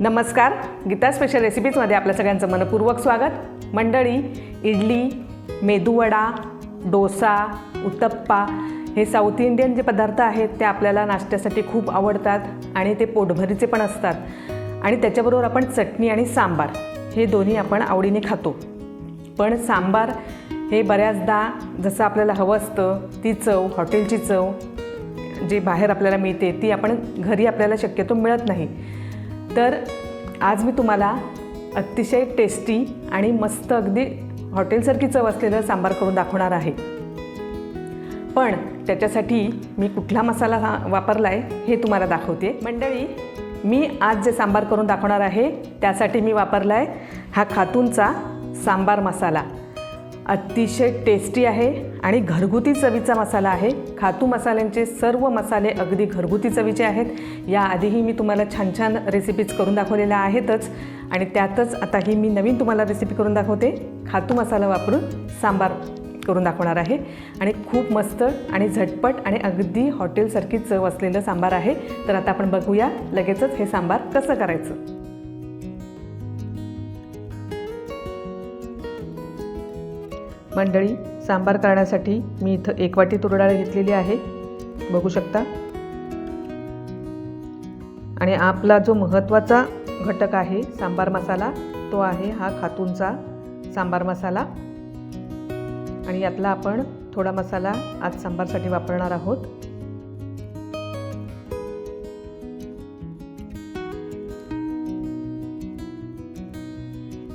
नमस्कार. गीता स्पेशल रेसिपीजमध्ये आपल्या सगळ्यांचं मनपूर्वक स्वागत. मंडळी इडली मेदूवडा डोसा उत्तप्पा हे साऊथ इंडियन जे पदार्थ आहेत ते आपल्याला नाश्त्यासाठी खूप आवडतात आणि ते पोटभरीचे पण असतात. आणि त्याच्याबरोबर आपण चटणी आणि सांबार हे दोन्ही आपण आवडीने खातो. पण सांबार हे बऱ्याचदा जसं आपल्याला हवं असतं ती चव हॉटेलची चव जी बाहेर आपल्याला मिळते ती आपण घरी आपल्याला शक्यतो मिळत नाही. तर आज मी तुम्हाला अतिशय टेस्टी आणि मस्त अगदी हॉटेलसारखी चव असलेलं सांबार करून दाखवणार आहे. पण त्याच्यासाठी मी कुठला मसाला वापरला आहे हे तुम्हाला दाखवते. मंडळी मी आज जे सांबार करून दाखवणार आहे त्यासाठी मी वापरला आहे हा खातूनचा सांबार मसाला. अतिशय टेस्टी आहे आणि घरगुती चवीचा मसाला आहे. खातू मसाल्यांचे सर्व मसाले अगदी घरगुती चवीचे आहेत. याआधीही मी तुम्हाला छान छान रेसिपीज करून दाखवलेल्या आहेतच. आणि त्यातच आता ही मी नवीन तुम्हाला रेसिपी करून दाखवते. खातू मसाला वापरून सांबार करून दाखवणार आहे. आणि खूप मस्त आणि झटपट आणि अगदी हॉटेलसारखी चव असलेलं सांबार आहे. तर आता आपण बघूया लगेचच हे सांबार कसं करायचं. मंडळी सांबार करण्यासाठी मी इथं एक वाटी तुरडाळ घेतलेली आहे. बघू शकता. आणि आपला जो महत्त्वाचा घटक आहे सांबार मसाला तो आहे हा खातूनचा सांबार मसाला. आणि यातला आपण थोडा मसाला आज सांबारसाठी वापरणार आहोत.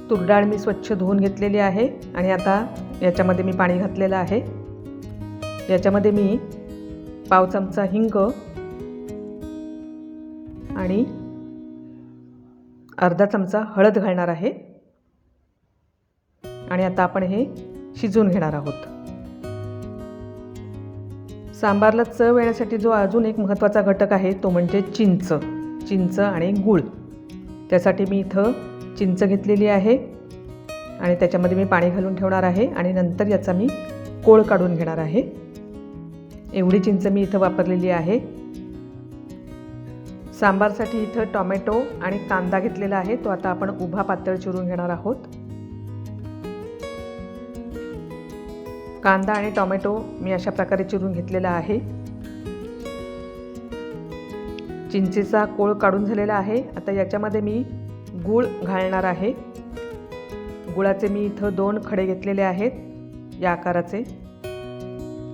तुरडाळ मी स्वच्छ धुवून घेतलेली आहे. आणि आता याच्यामध्ये मी पाणी घातलेलं आहे. याच्यामध्ये मी पाव चमचा हिंग आणि अर्धा चमचा हळद घालणार आहे. आणि आता आपण हे शिजवून घेणार आहोत. सांबारला चव येण्यासाठी जो अजून एक महत्त्वाचा घटक आहे तो म्हणजे चिंच. चिंच आणि गूळ. त्यासाठी मी इथं चिंच घेतलेली आहे. आणि त्याच्यामध्ये मी पाणी घालून ठेवणार आहे आणि नंतर याचा मी कोळ काढून घेणार आहे. एवढी चिंच मी इथं वापरलेली आहे. सांबारसाठी इथं टॉमॅटो आणि कांदा घेतलेला आहे. तो आता आपण उभा पातळ चिरून घेणार आहोत. कांदा आणि टॉमॅटो मी अशा प्रकारे चिरून घेतलेला आहे. चिंचेचा कोळ काढून झालेला आहे. आता याच्यामध्ये मी गूळ घालणार आहे. गुळाचे मी इथं दोन खडे घेतलेले आहेत या आकाराचे.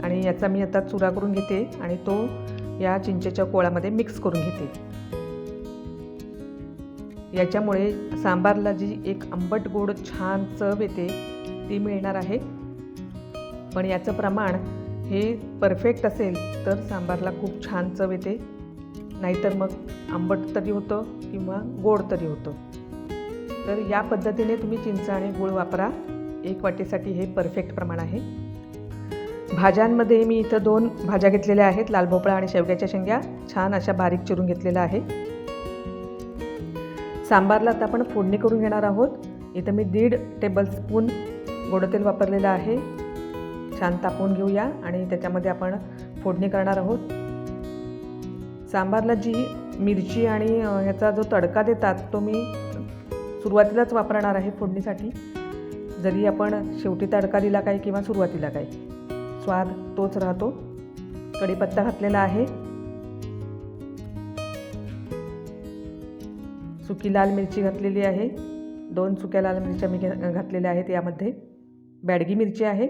आणि याचा मी आता चुरा करून घेते आणि तो या चिंचेच्या कोळामध्ये मिक्स करून घेते. याच्यामुळे सांबारला जी एक आंबट गोड छान चव येते ती मिळणार आहे. पण याचं प्रमाण हे परफेक्ट असेल तर सांबारला खूप छान चव येते. नाहीतर मग आंबट तरी होतं किंवा गोड तरी होतं. तर या पद्धतीने तुम्ही चिंच आणि गूळ वापरा. एक वाटीसाठी हे परफेक्ट प्रमाण आहे. भाज्यांमध्ये मी इथं दोन भाज्या घेतलेल्या आहेत लाल भोपळा आणि शेवग्याच्या शेंग्या. छान अशा बारीक चिरून घेतलेल्या आहे. सांबारला आता आपण फोडणी करून घेणार आहोत. इथं मी दीड टेबलस्पून गोडतेल वापरलेलं आहे. छान तापवून घेऊया आणि त्याच्यामध्ये आपण फोडणी करणार आहोत. सांबारला जी मिरची आणि ह्याचा जो तडका देतात तो मी सुरुवातीलाच वापरणार आहे फोडणीसाठी. जरी आपण शेवटी तडका दिला काय किंवा सुरुवातीला काय स्वाद तोच राहतो. कढीपत्ता घातलेला आहे. सुकी लाल मिरची घातलेली आहे. दोन सुक्या लाल मिरच्या मी घे- घातलेल्या आहेत यामध्ये. बॅडगी मिरची आहे.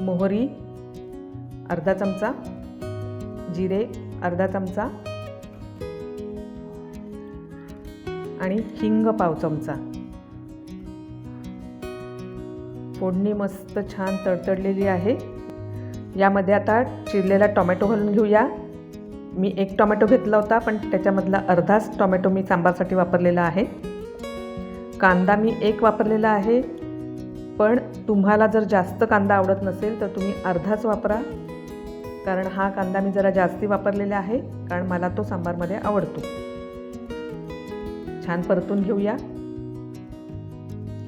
मोहरी अर्धा चमचा. जिरे अर्धा चमचा. आणि हिंग पाव चमचा. फोडणी मस्त छान तडतडलेली आहे. यामध्ये आता चिरलेला टोमॅटो घालून घेऊया. मी एक टोमॅटो घेतला होता पण त्याच्यामधला अर्धाच टोमॅटो मी सांबारसाठी वापरलेला आहे. कांदा मी एक वापरलेला आहे. पण तुम्हाला जर जास्त कांदा आवडत नसेल तर तुम्ही अर्धाच वापरा. कारण हा कांदा मी जरा जास्ती वापरलेला आहे कारण मला तो सांबारमध्ये आवडतो. छान परतून घेऊया.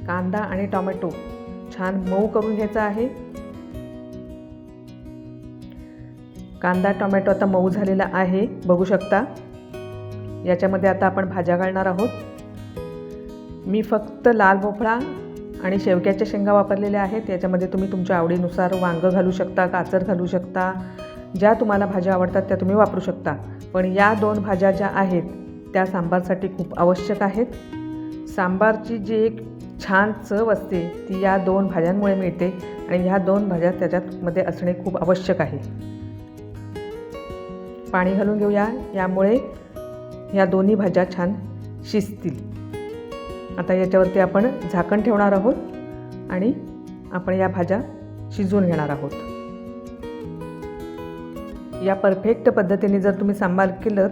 कांदा आणि टोमॅटो छान मऊ करून घ्यायचा आहे. कांदा टोमॅटो आता मऊ झालेला आहे बघू शकता. याच्यामध्ये आता आपण भाज्या घालणार आहोत. मी फक्त लाल भोपळा आणि शेवग्याच्या शेंगा वापरलेल्या आहेत. याच्यामध्ये तुम्ही तुमच्या आवडीनुसार वांगं घालू शकता गाजर घालू शकता. ज्या तुम्हाला भाज्या आवडतात त्या तुम्ही वापरू शकता. पण या दोन भाज्या ज्या आहेत त्या सांबारसाठी खूप आवश्यक आहेत. सांबारची जी एक छान चव असते ती या दोन भाज्यांमुळे मिळते आणि ह्या दोन भाज्या त्याच्यामध्ये असणे खूप आवश्यक आहे. पाणी घालून घेऊया यामुळे ह्या दोन्ही भाज्या छान शिजतील. आता याच्यावरती आपण झाकण ठेवणार आहोत आणि आपण या भाज्या शिजवून घेणार आहोत. या परफेक्ट पद्धतीने जर तुम्ही सांबार केलं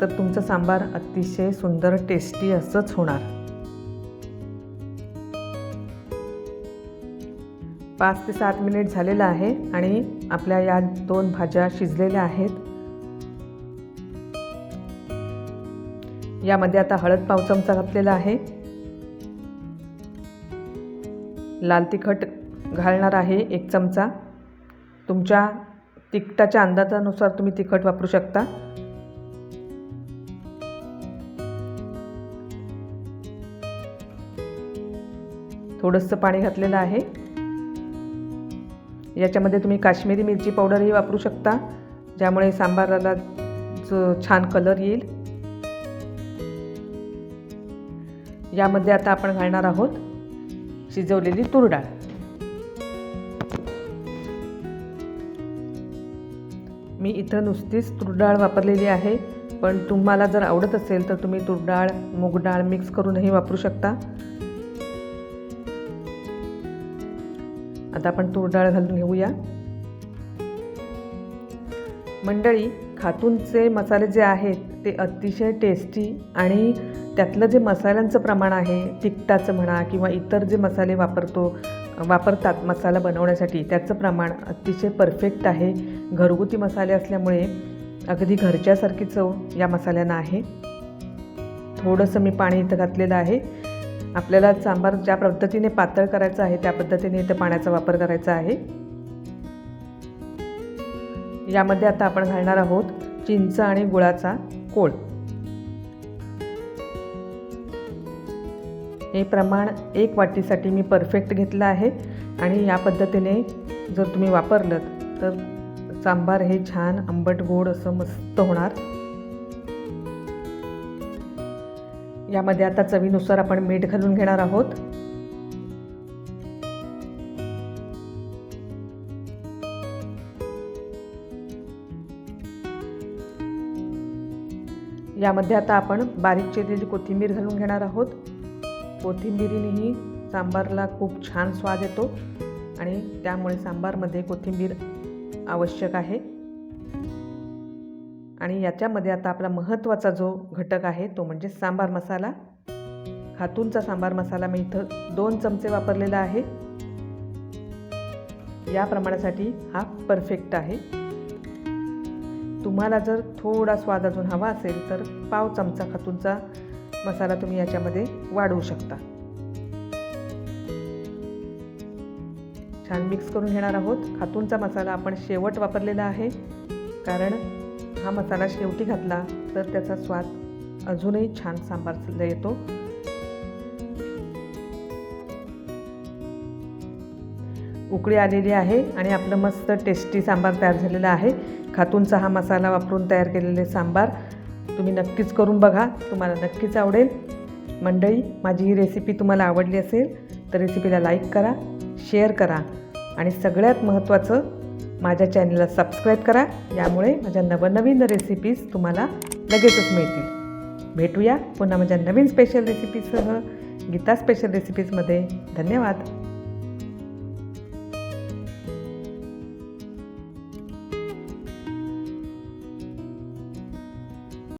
तर तुमचं सांबार अतिशय सुंदर टेस्टी असंच होणार. पाच ते सात मिनिट झालेलं आहे आणि आपल्या या दोन भाज्या शिजलेल्या आहेत. यामध्ये आता हळद पाव चमचा घातलेला आहे. लाल तिखट घालणार आहे एक चमचा. तुमच्या तिखटाच्या अंदाजानुसार तुम्ही तिखट वापरू शकता. थोडंसं पाणी घातलेलं आहे. याच्यामध्ये तुम्ही काश्मीरी मिरची पावडरही वापरू शकता ज्यामुळे सांबाराला छान कलर येईल. यामध्ये आता आपण घालणार आहोत शिजवलेली तूर डाळ. मी इथं नुसतीच तूर डाळ वापरलेली आहे पण तुम्हाला जर आवडत असेल तर तुम्ही तूर डाळ मूग डाळ मिक्स करूनही वापरू शकता. आता आपण तूर डाळ घालून घेऊया. मंडळी खातूनचे मसाले जे आहेत ते अतिशय टेस्टी आणि त्यातलं जे मसाल्यांचं प्रमाण आहे तिखटाचं म्हणा किंवा इतर जे मसाले वापरतो वापरतात मसाला बनवण्यासाठी त्याचं प्रमाण अतिशय परफेक्ट आहे. घरगुती मसाले असल्यामुळे अगदी घरच्यासारखी चव या मसाल्यांना आहे. थोडंसं मी पाणी इथं घातलेलं आहे. आपल्याला सांबार ज्या पद्धतीने पातळ करायचं आहे त्या पद्धतीने इथं पाण्याचा वापर करायचा आहे. यामध्ये आता आपण घालणार आहोत चिंच आणि गुळाचा कोळ. हे प्रमाण एक वाटीसाठी मी परफेक्ट घेतलं आहे आणि या पद्धतीने जर तुम्ही वापरलं तर सांबार हे छान आंबट गोड असं मस्त होणार. यामध्ये आता चवीनुसार आपण मीठ घालून घेणार आहोत. यामध्ये आता आपण बारीक चिरलेली कोथिंबीर घालून घेणार आहोत. कोथिंबीरीनेही सांबारला खूप छान स्वाद येतो आणि त्यामुळे सांबारमध्ये कोथिंबीर आवश्यक आहे. आणि याच्यामध्ये आता आपला महत्त्वाचा जो घटक आहे तो म्हणजे सांबार मसाला. खातूनचा सांबार मसाला मी इथं दोन चमचे वापरलेला आहे. या प्रमाणासाठी हा परफेक्ट आहे. तुम्हाला जर थोडा स्वाद अजून हवा असेल तर पाव चमचा खातूनचा मसाला तुम्ही याच्यामध्ये वाढवू शकता. छान मिक्स करून घेणार आहोत. खातूनचा मसाला आपण शेवट वापरलेला आहे. कारण हा मसाला शेवटी घातला तर त्याचा स्वाद अजूनही छान सांबार येतो. उकळी आलेली आहे आणि आपलं मस्त टेस्टी सांबार तयार झालेलं आहे. खातूनचा हा मसाला वापरून तयार केलेले सांबार तुम्ही नक्कीच करून बघा तुम्हाला नक्कीच आवडेल. मंडळी माझी ही रेसिपी तुम्हाला आवडली असेल तर रेसिपीला लाईक करा शेअर करा आणि सगळ्यात महत्त्वाचं माझ्या चॅनलला सबस्क्राईब करा. यामुळे माझ्या नवनवीन रेसिपीज तुम्हाला लगेचच मिळतील. भेटूया पुन्हा माझ्या नवीन स्पेशल रेसिपीसह गीता स्पेशल रेसिपीजमध्ये धन्यवाद.